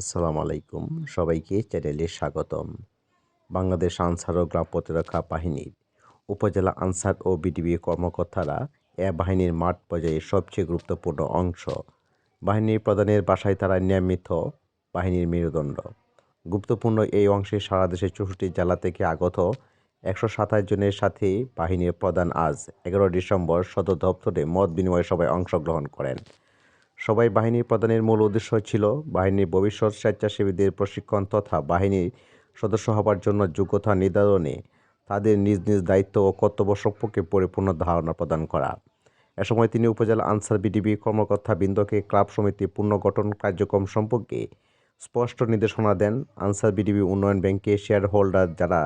আসসালামু আলাইকুম। সবাইকে চ্যানেলে স্বাগতম। বাংলাদেশ আনসার ও গ্রাম প্রতিরক্ষা বাহিনীর উপজেলা আনসার ও বিডিবি কর্মকর্তারা এ বাহিনীর মাঠ পর্যায়ে সবচেয়ে গুরুত্বপূর্ণ অংশ। বাহিনীর প্রধানের বাসায় তারা নিয়মিত বাহিনীর মেরুদণ্ড। গুরুত্বপূর্ণ এই অংশে সারা দেশের চৌষট্টি জেলা থেকে আগত একশো সাতাশ জনের সাথে বাহিনীর প্রধান আজ এগারো ডিসেম্বর সদর দপ্তরে মত বিনিময় সভায় অংশগ্রহণ করেন। সবাই বাহিনীর প্রদানের মূল উদ্দেশ্য ছিল বাহিনীর ভবিষ্যৎ স্বেচ্ছাসেবীদের প্রশিক্ষণ তথা বাহিনীর সদস্য হবার জন্য যোগ্যতা নির্ধারণে তাদের নিজ নিজ দায়িত্ব ও কর্তব্য সম্পর্কে পরিপূর্ণ ধারণা প্রদান করা। এ সময় তিনি উপজেলা আনসার বিডিবি কর্মকর্তা বৃন্দকে ক্লাব সমিতি পুনর্গঠন কার্যক্রম সম্পর্কে স্পষ্ট নির্দেশনা দেন। আনসার বিডিবি উন্নয়ন ব্যাংকে শেয়ার হোল্ডার যারা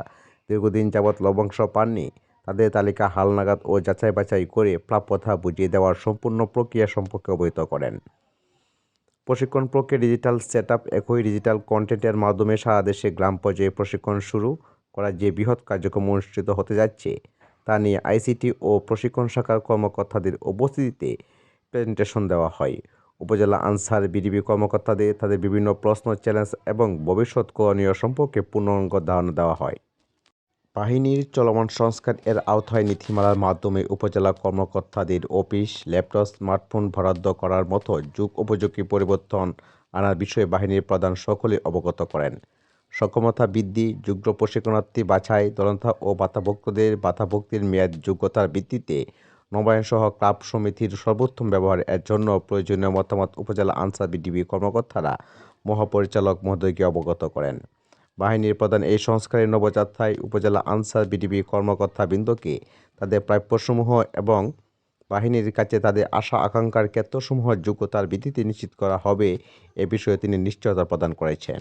দীর্ঘদিন যাবৎ লভ্যাংশ পাননি তাদের তালিকা হালনাগাদ ও যাচাই বাছাই করে প্রাপ্যতা বুঝিয়ে দেওয়ার সম্পূর্ণ প্রক্রিয়া সম্পর্কে অবহিত করেন। প্রশিক্ষণ প্রক্রিয়া ডিজিটাল সেট একই ডিজিটাল কন্টেন্টের মাধ্যমে সারা দেশে গ্রাম পর্যায়ে প্রশিক্ষণ শুরু করা যে বৃহৎ কার্যক্রম অনুষ্ঠিত হতে যাচ্ছে, তা নিয়ে আইসিটি ও প্রশিক্ষণ শাখার কর্মকর্তাদের উপস্থিতিতে প্রেজেন্টেশন দেওয়া হয়। উপজেলা আনসার, বিডিবি কর্মকর্তাদের তাদের বিভিন্ন প্রশ্ন, চ্যালেঞ্জ এবং ভবিষ্যৎ করণীয় সম্পর্কে পূর্ণাঙ্গ ধারণা দেওয়া হয়। বাহিনীর চলমান সংস্কার এর আওতায় নীতিমালার মাধ্যমে উপজেলা কর্মকর্তাদের অফিস, ল্যাপটপ, স্মার্টফোন বরাদ্দ করার মতো যুগ উপযোগী পরিবর্তন আনার বিষয়ে বাহিনীর প্রধান সকলে অবগত করেন। সক্ষমতা বৃদ্ধি যোগ্য প্রশিক্ষণার্থী বাছাই দলতা ও বাতাভক্তদের বাতাভক্তির মেয়াদ যোগ্যতার ভিত্তিতে নবায়নসহ ক্লাব সমিতির সর্বোত্তম ব্যবহারের জন্য প্রয়োজনীয় মতামত উপজেলা আনসার বিডিবি কর্মকর্তারা মহাপরিচালক মহোদয়কে অবগত করেন। বাহিনীর প্রধান এই সংস্কারের নবযাত্রায় উপজেলা আনসার বিডিবি কর্মকর্তাবৃন্দকে তাদের প্রাপ্যসমূহ এবং বাহিনীর কাছে তাদের আশা, আকাঙ্ক্ষার ক্ষেত্রসমূহ যোগ্যতার ভিত্তিতে নিশ্চিত করা হবে, এ বিষয়ে তিনি নিশ্চয়তা প্রদান করেছেন।